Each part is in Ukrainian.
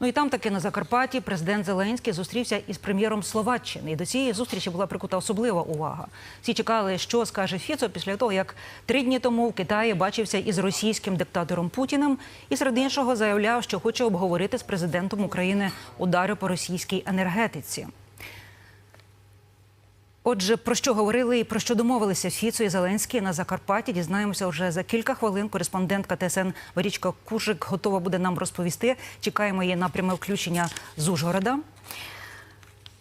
Ну і там таки на Закарпатті президент Зеленський зустрівся із прем'єром Словаччини. І до цієї зустрічі була прикута особлива увага. Всі чекали, що скаже Фіцо після того, як три дні тому в Китаї бачився із російським диктатором Путіним, і серед іншого заявляв, що хоче обговорити з президентом України удари по російській енергетиці. Отже, про що говорили і про що домовилися Фіцо і Зеленський на Закарпатті, дізнаємося вже за кілька хвилин. Кореспондентка ТСН Варічка Кужик готова буде нам розповісти. Чекаємо її на пряме включення з Ужгорода.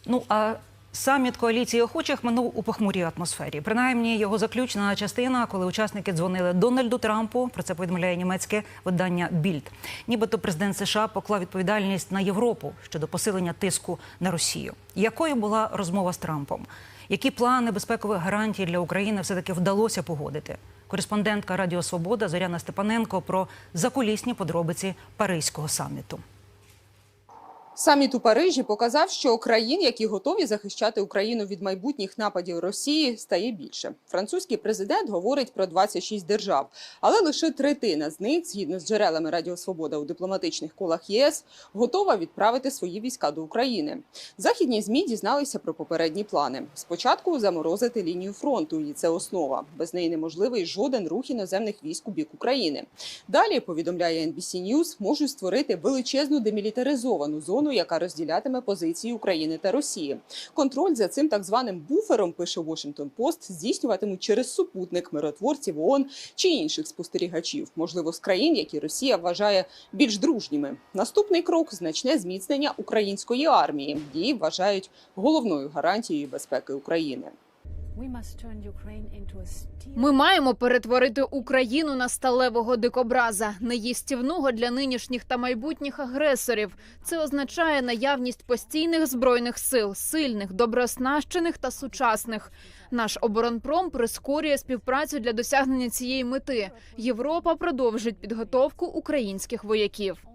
Ну а саміт коаліції охочих минув у похмурій атмосфері. Принаймні його заключна частина, коли учасники дзвонили Дональду Трампу. Про це повідомляє німецьке видання Більд. Нібито президент США поклав відповідальність на Європу щодо посилення тиску на Росію. Якою була розмова з Трампом? Які плани безпекових гарантій для України все таки вдалося погодити? Кореспондентка Радіо Свобода Зоряна Степаненко про закулісні подробиці Паризького саміту. Саміт у Парижі показав, що країн, які готові захищати Україну від майбутніх нападів Росії, стає більше. Французький президент говорить про 26 держав, але лише третина з них, згідно з джерелами Радіо Свобода у дипломатичних колах ЄС, готова відправити свої війська до України. Західні змі дізналися про попередні плани. Спочатку заморозити лінію фронту, і це основа. Без неї неможливий жоден рух іноземних військ у бік України. Далі повідомляє NBC News, можуть створити величезну демілітаризовану зону, яка розділятиме позиції України та Росії. Контроль за цим так званим буфером, пише Washington Post, здійснюватимуть через супутник миротворців ООН чи інших спостерігачів, можливо, з країн, які Росія вважає більш дружніми. Наступний крок значне зміцнення української армії. Її вважають головною гарантією безпеки України. Ми маємо перетворити Україну на сталевого дикобраза, неїстівного для нинішніх та майбутніх агресорів. Це означає наявність постійних збройних сил, сильних, добреоснащених та сучасних. Наш оборонпром прискорює співпрацю для досягнення цієї мети. Європа продовжить підготовку українських вояків.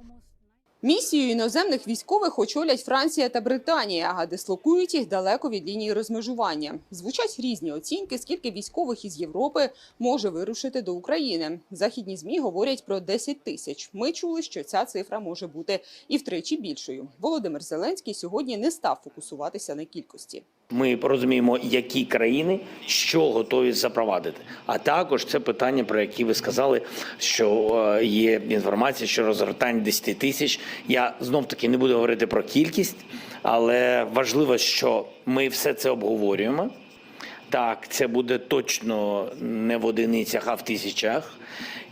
Місію іноземних військових очолять Франція та Британія, а дислокують їх далеко від лінії розмежування. Звучать різні оцінки, скільки військових із Європи може вирушити до України. Західні змі говорять про 10 тисяч. Ми чули, що ця цифра може бути і втричі більшою. Володимир Зеленський сьогодні не став фокусуватися на кількості. Ми розуміємо, які країни що готові запровадити. А також це питання, про які ви сказали, що е, є інформація, що розгортання 10 тисяч. Я знов таки не буду говорити про кількість, але важливо, що ми все це обговорюємо. Так, це буде точно не в одиницях, а в тисячах,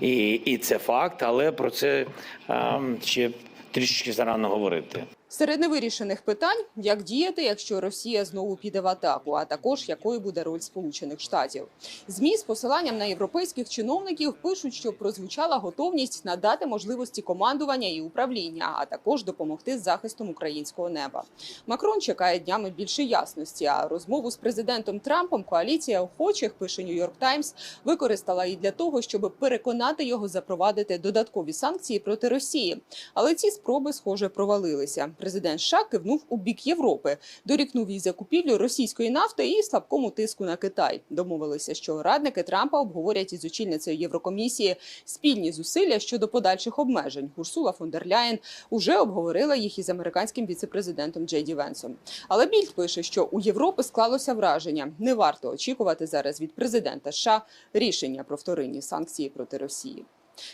і, і це факт. Але про це а, ще трішечки зарано говорити. Серед невирішених питань, як діяти, якщо Росія знову піде в атаку, а також якою буде роль Сполучених Штатів. Змі з посиланням на європейських чиновників пишуть, що прозвучала готовність надати можливості командування і управління, а також допомогти з захистом українського неба. Макрон чекає днями більше ясності. А розмову з президентом Трампом коаліція охочих, пише Нью-Йорк Таймс, використала і для того, щоб переконати його запровадити додаткові санкції проти Росії. Але ці спроби, схоже, провалилися. Президент США кивнув у бік Європи, дорікнув їй закупівлю російської нафти і слабкому тиску на Китай. Домовилися, що радники Трампа обговорять із очільницею Єврокомісії спільні зусилля щодо подальших обмежень. Урсула фон дер Ляєн уже обговорила їх із американським віцепрезидентом Джей Ді Венсом. Але Більд пише, що у Європи склалося враження. Не варто очікувати зараз від президента США рішення про вторинні санкції проти Росії.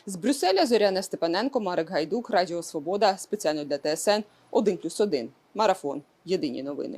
З Брюсселя Зоряна Степаненко, Марик Гайдук, Радіо Свобода спеціально для ТСН 1+,1. Марафон. Єдині новини.